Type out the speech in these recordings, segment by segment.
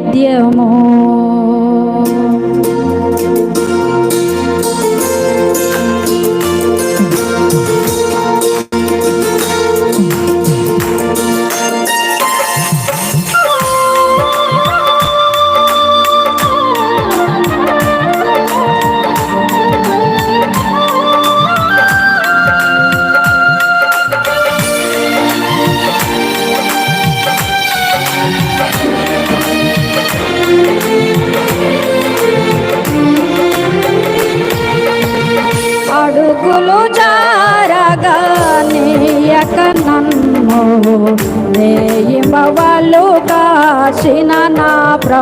నైవేద్యము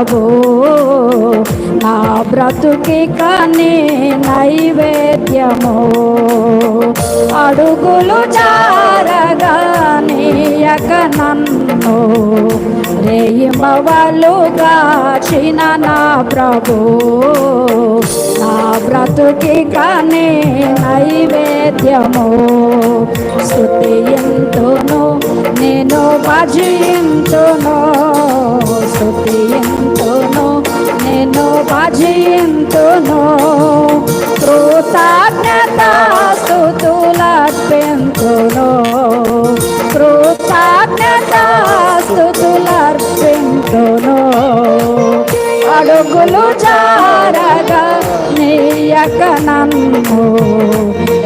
ప్రభు నా బ్రతుకి కానీ నైవేద్యము. అడుగులు చారగా నీయక నన్ను. రేయిమవలు కాచిన నా ప్రభు. నా బ్రతుకి కానీ నైవేద్యము. స్థుతి ఎంతును నేను భజింతును. నన్ను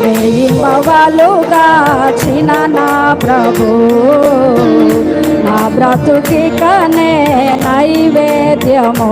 రేయిమవలుగా చిన నా ప్రభు నా బ్రతుకి కనే నైవేద్యము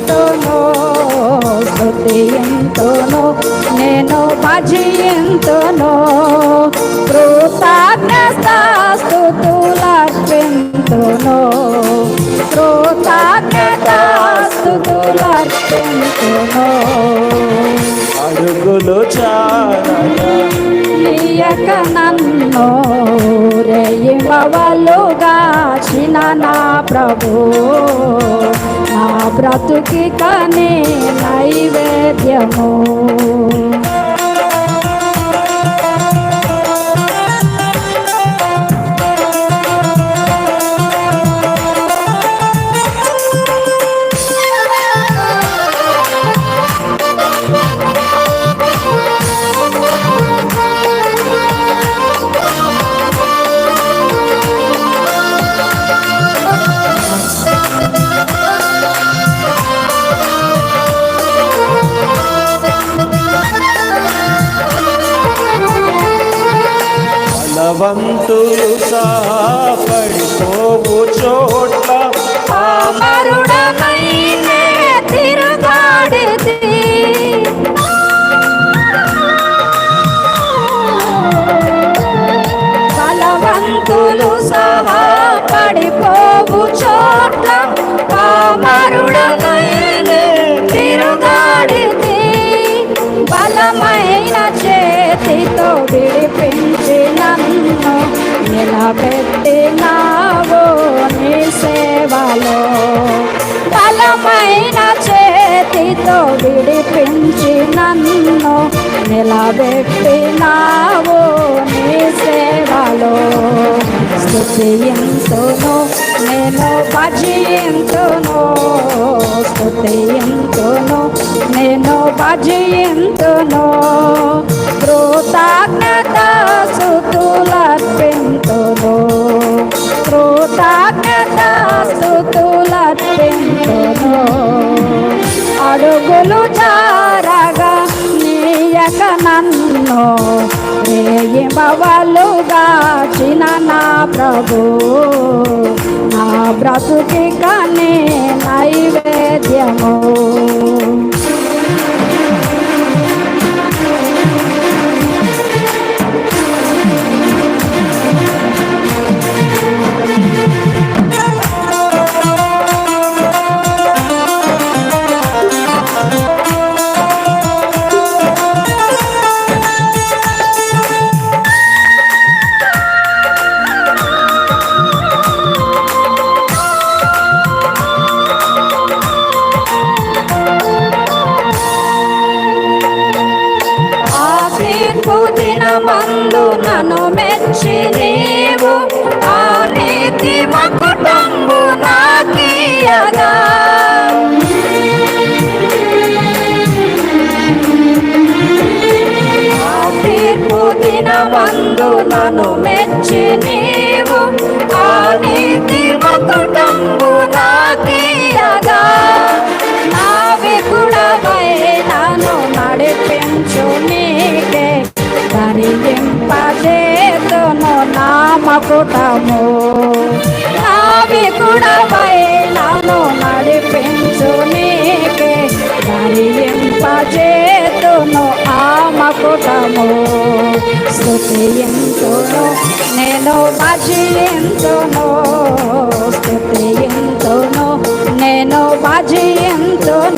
భజయంతును స్థుతి ఎంతును నేను భజయంతును కృతజ్ఞతాస్తుతులర్పింతును కృతజ్ఞతాస్తుతులర్పింతును అడుగులు చారగా నీయక నన్ను రేయిమవలుగా చిన నా ప్రభు. నా బ్రతుకి కనే నైవేద్యము. బలవంతులు సహా పడిపోవు చోట్ల పామరుడనైనే సహా పడిపోవు చోట్ల. పామరుడనైనే నిలబెట్టినావు నీ సేవలో బలమైన చేతితో విడిపించి నన్ను నిలబెట్టినావు నీ సేవలో. స్థుతియంతును నేను భజయంతును స్థుతియంతును నేను భజయంతును కృతజ్ఞత స్థుతులర్పింతును కృతజ్ఞత స్థుతులర్పింతును అడుగులు చారగా నీయక నన్ను? రేయమవలుగా చిన్న నా ప్రభు. నా బ్రతుకి కానీ నైవేద్యము. మందు నను మెచ్చి నీవు ఆ నీతి కుటుంబు నాకీయగా తీర్పు దిన మందు నను మెచ్చి నామకుటము నావికుడవై నన్ను నడిపించు నీకే ధరింపజేతును ఆమకుటము స్థుతియంతును నేను భజయంతును స్థుతియంతును నేను భజయంతును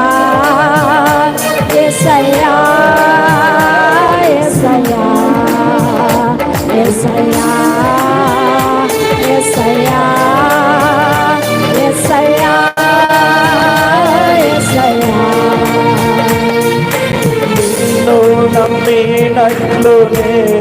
থাকলো রে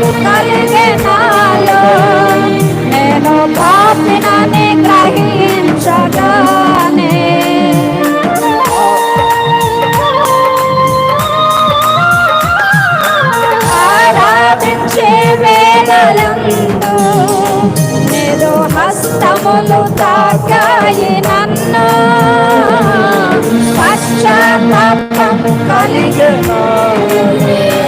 కలిగెనాలో. నేను పాపినని గ్రహించగానే. ఆరాధించే వేళలందు నేను హస్తములు తాకాయి నన్ను. పశ్చాత్తాపం కలిగెనాలో.